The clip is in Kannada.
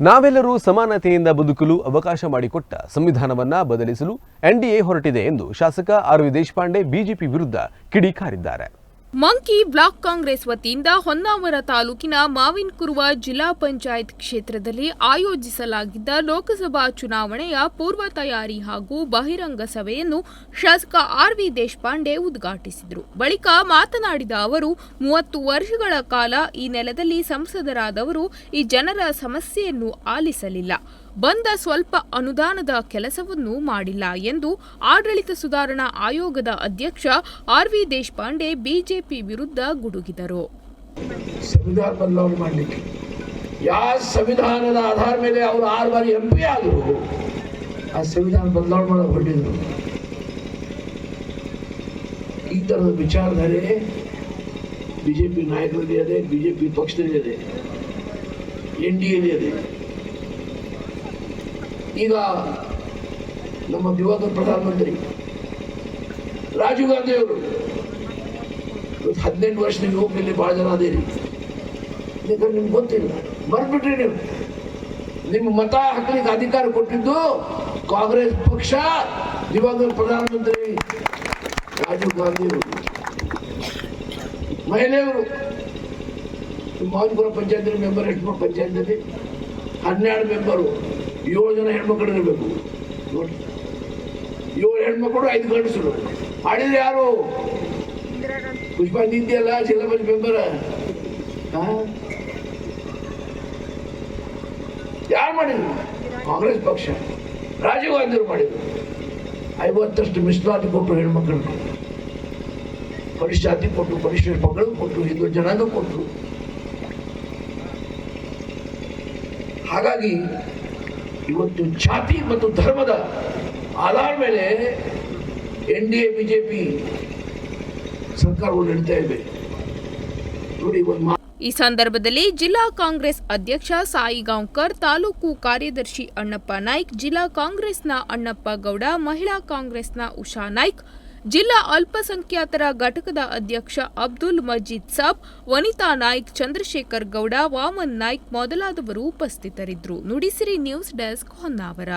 ನಾವೆಲ್ಲರೂ ಸಮಾನತೆಯಿಂದ ಬದುಕಲು ಅವಕಾಶ ಮಾಡಿಕೊಟ್ಟ ಸಂವಿಧಾನವನ್ನ ಬದಲಿಸಲು ಎನ್ಡಿಎ ಹೊರಟಿದೆ ಎಂದು ಶಾಸಕ ಆರ್ ವಿ ದೇಶಪಾಂಡೆ ಬಿಜೆಪಿ ವಿರುದ್ಧ ಕಿಡಿಕಾರಿದ್ದಾರೆ. ಮಂಕಿ ಬ್ಲಾಕ್ ಕಾಂಗ್ರೆಸ್ ವತಿಯಿಂದ ಹೊನ್ನಾವರ ತಾಲೂಕಿನ ಮಾವಿನಕುರುವ ಜಿಲ್ಲಾ ಪಂಚಾಯತ್ ಕ್ಷೇತ್ರದಲ್ಲಿ ಆಯೋಜಿಸಲಾಗಿದ್ದ ಲೋಕಸಭಾ ಚುನಾವಣೆಯ ಪೂರ್ವ ತಯಾರಿ ಹಾಗೂ ಬಹಿರಂಗ ಸಭೆಯನ್ನು ಶಾಸಕ ಆರ್ ವಿ ದೇಶಪಾಂಡೆ ಉದ್ಘಾಟಿಸಿದರು. ಬಳಿಕ ಮಾತನಾಡಿದ ಅವರು, ಮೂವತ್ತು ವರ್ಷಗಳ ಕಾಲ ಈ ನೆಲದಲ್ಲಿ ಸಂಸದರಾದವರು ಈ ಜನರ ಸಮಸ್ಯೆಯನ್ನು ಆಲಿಸಲಿಲ್ಲ. ಬಂದ ಸ್ವಲ್ಪ ಅನುದಾನದ ಕೆಲಸವನ್ನು ಮಾಡಿಲ್ಲ ಎಂದು ಆಡಳಿತ ಸುಧಾರಣಾ ಆಯೋಗದ ಅಧ್ಯಕ್ಷ ಆರ್ ವಿ ದೇಶಪಾಂಡೆ ಬಿಜೆಪಿ ವಿರುದ್ಧ ಗುಡುಗಿದರು. ಸಂವಿಧಾನ ಬದಲಾವಣೆ ಮಾಡಲಿಕ್ಕೆ ಯಾವ ಸಂವಿಧಾನದ ಆಧಾರ ಮೇಲೆ ಅವರು ಆರು ಬಾರಿ ಎಂ ಪಿ ಆದರು ಆ ಸಂವಿಧಾನ ಬದಲಾವಣೆ ಮಾಡೋ ಹೊರಟಿದ್ರು. ಈ ಥರದ ವಿಚಾರಧಾರೆ ಬಿ ಜೆ ಪಿ ನಾಯಕರಲ್ಲಿ ಅದೇ ಬಿ ಜೆ ಪಿ ಪಕ್ಷದಲ್ಲಿ ಅದೇ, ಎನ್ ಡಿ ಎಲ್ಲಿ ಇದೆ ಈಗ ನಮ್ಮ ದಿವಂಗತ ಪ್ರಧಾನಮಂತ್ರಿ ರಾಜೀವ್ ಗಾಂಧಿ ಅವರು ಇವತ್ತು ಹದಿನೆಂಟು ವರ್ಷದ ಯುವಕರಲ್ಲಿ ಭಾಳ ಜನ ಅದೇರಿ. ಯಾಕಂದ್ರೆ ನಿಮ್ಗೆ ಗೊತ್ತಿಲ್ಲ. ಬರ್ಬಿಟ್ರಿ ನೀವು. ನಿಮ್ಮ ಮತ ಹಾಕ್ಲಿಕ್ಕೆ ಅಧಿಕಾರ ಕೊಟ್ಟಿದ್ದು ಕಾಂಗ್ರೆಸ್ ಪಕ್ಷ, ದಿವಂಗತ ಪ್ರಧಾನಮಂತ್ರಿ ರಾಜೀವ್ ಗಾಂಧಿ ಅವರು ಮಹಿಳೆಯವರು ಮಾವಿನಪುರ ಪಂಚಾಯತ್ ಮೆಂಬರ್ ಎಷ್ಟು ಪಂಚಾಯತ್ನಲ್ಲಿ ಹನ್ನೆರಡು ಮೆಂಬರು. ಏಳು ಜನ ಹೆಣ್ಮಕ್ಳು ಇರಬೇಕು. ನೋಡಿ. ಏಳು ಹೆಣ್ಮಕ್ಳು ಐದು ಗಂಡಸರು. ಆಡಿದ್ರೆ ಯಾರು? ಪುಷ್ಪ ನಿಂತಿಯಲ್ಲ ಪಂಚಾಯತ್ ಮೆಂಬರ್ ಯಾರು ಮಾಡಿದ್ರು? ಕಾಂಗ್ರೆಸ್ ಪಕ್ಷ. ರಾಜೀವ್ ಗಾಂಧಿ ಮಾಡಿದ್ರು. ಐವತ್ತಷ್ಟು ಮೀಸಲಾತಿ ಕೊಟ್ಟರು ಹೆಣ್ಮಕ್ಳು ಪರಿಶಾತಿ ಕೊಟ್ಟು ಪರಿಶಿಷ್ಟ ಮಕ್ಕಳು ಕೊಟ್ಟರು ಹಿಂದೂ ಜನಾಂಗ ಕೊಟ್ಟರು ಹಾಗಾಗಿ ಇವತ್ತು ಜಾತಿ ಮತ್ತು ಧರ್ಮದ ಆಧಾರ ಮೇಲೆ N D A, B J P ಸರ್ಕಾರಗಳು ನಡೀತಾ ಇವೆ. ನೋಡಿ, ಒಂದು ಈ ಸಂದರ್ಭದಲ್ಲಿ ಜಿಲ್ಲಾ ಕಾಂಗ್ರೆಸ್ ಅಧ್ಯಕ್ಷ ಸಾಯಿ ಗಾಂವ್ಕರ್, ತಾಲೂಕು ಕಾರ್ಯದರ್ಶಿ ಅಣ್ಣಪ್ಪ ನಾಯ್ಕ್, ಜಿಲ್ಲಾ ಕಾಂಗ್ರೆಸ್ನ ಅಣ್ಣಪ್ಪ ಗೌಡ, ಮಹಿಳಾ ಕಾಂಗ್ರೆಸ್ನ ಉಷಾ ನಾಯ್ಕ್ ಜಿಲ್ಲಾ ಅಲ್ಪಸಂಖ್ಯಾತರ ಘಟಕದ ಅಧ್ಯಕ್ಷ ಅಬ್ದುಲ್ ಮಜೀದ್ ಸಾಬ್, ವನಿತಾ ನಾಯ್ಕ್, ಚಂದ್ರಶೇಖರ್ ಗೌಡ, ವಾಮನ್ ನಾಯ್ಕ್ ಮೊದಲಾದವರು ಉಪಸ್ಥಿತರಿದ್ದರು. Nudisiri news desk Honnavar.